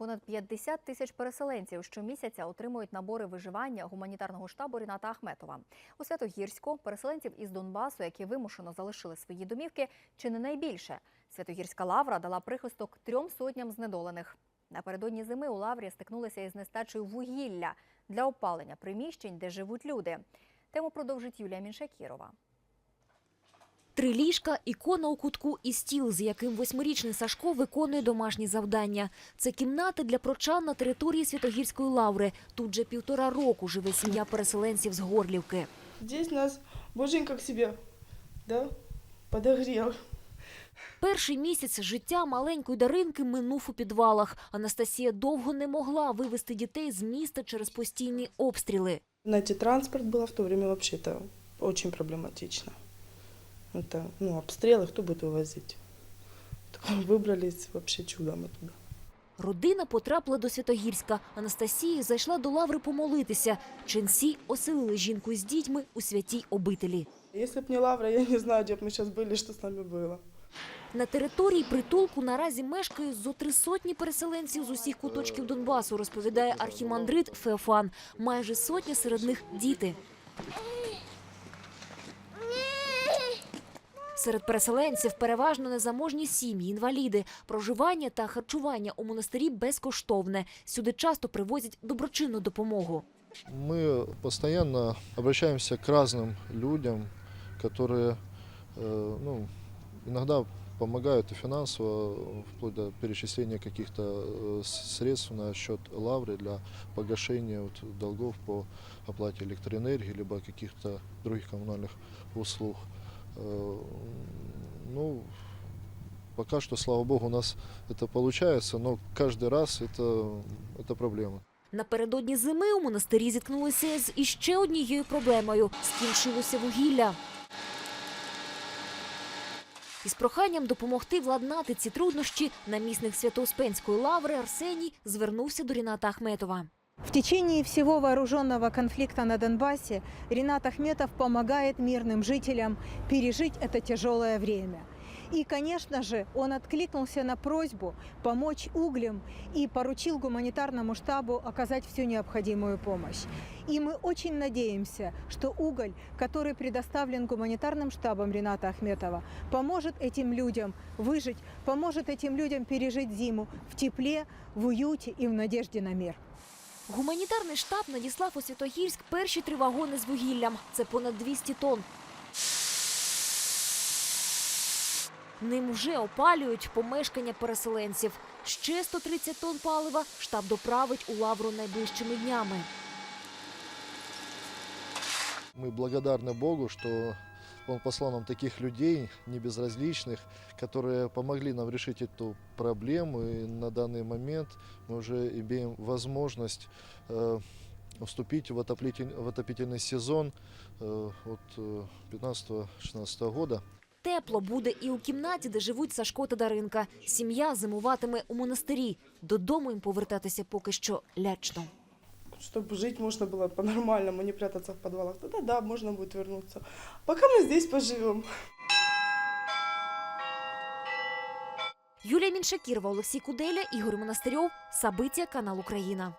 Понад 50 тисяч переселенців щомісяця отримують набори виживання гуманітарного штабу Ріната Ахметова. У Святогірську переселенців із Донбасу, які вимушено залишили свої домівки, чи не найбільше. Святогірська лавра дала прихисток трьом сотням знедолених. Напередодні зими у лаврі стикнулися із нестачею вугілля для опалення приміщень, де живуть люди. Тему продовжить Юлія Міншакірова. Три ліжка, ікона у кутку і стіл, з яким восьмирічний Сашко виконує домашні завдання. Це кімнати для прочан на території Святогірської лаври. Тут же півтора року живе сім'я переселенців з Горлівки. Здесь нас боженька к себе, да, подогрел. Перший місяць життя маленької Даринки минув у підвалах. Анастасія довго не могла вивезти дітей з міста через постійні обстріли. Найти транспорт было в то время вообще-то очень проблематично. Это, ну, обстрелы, кто будет вывозить? Так Выбрались вообще чудом оттуда. Родина потрапила до Святогірська. Анастасія зайшла до лаври помолитися. Ченці оселили жінку з дітьми у святій обителі. Если б не Лавра, я не знаю, где бы мы сейчас были, что с нами было. На території притулку наразі мешкає зо три сотні переселенців з усіх куточків Донбасу, розповідає архімандрит Феофан. Майже сотня серед них діти. Серед переселенців переважно незаможні сім'ї, інваліди. Проживання та харчування у монастирі безкоштовне. Сюди часто привозять доброчинну допомогу. Мы постоянно обращаемся к разным людям, которые э, ну, иногда помогают и финансово, вплоть до перечисления каких-то э, с- средств на счет лавры для погашения вот, долгов по оплате электроэнергии, либо каких-то других коммунальных услуг. Э, Ну, пока что, слава богу, у нас это получается, но каждый раз это, это проблема. Напередодні зими у монастирі зіткнулися з іще однією проблемою – скінчилося вугілля. Із проханням допомогти владнати ці труднощі намісник Свято-Успенської лаври Арсеній звернувся до Ріната Ахметова. В течение всего вооруженного конфликта на Донбассе Ренат Ахметов помогает мирным жителям пережить это тяжелое время. И, конечно же, он откликнулся на просьбу помочь углем и поручил гуманитарному штабу оказать всю необходимую помощь. И мы очень надеемся, что уголь, который предоставлен гуманитарным штабом Рената Ахметова, поможет этим людям выжить, поможет этим людям пережить зиму в тепле, в уюте и в надежде на мир. Гуманітарний штаб надіслав у Святогірськ перші три вагони з вугіллям. Це понад 200 тонн. Ним вже опалюють помешкання переселенців. Ще 130 тонн палива штаб доправить у лавру найближчими днями. Мы благодарны Богу, что Он послал нам таких людей, небезразличных, которые помогли нам решить эту проблему. И на данный момент мы уже имеем возможность э, вступить в, отоплитель- в отопительный сезон э, от э, 15-16 года. Тепло буде і у кімнаті, де живуть Сашко та Даринка. Сім'я зимуватиме у монастирі. Додому їм повертатися поки що лячно. Чтобы жить можно было по-нормальному, не прятаться в подвалах. Тогда да, можно будет вернуться. Пока мы здесь поживем. Юлія Міншакірова, Олексій Куделя, Ігор Монастирьов, Сабиття, канал Україна.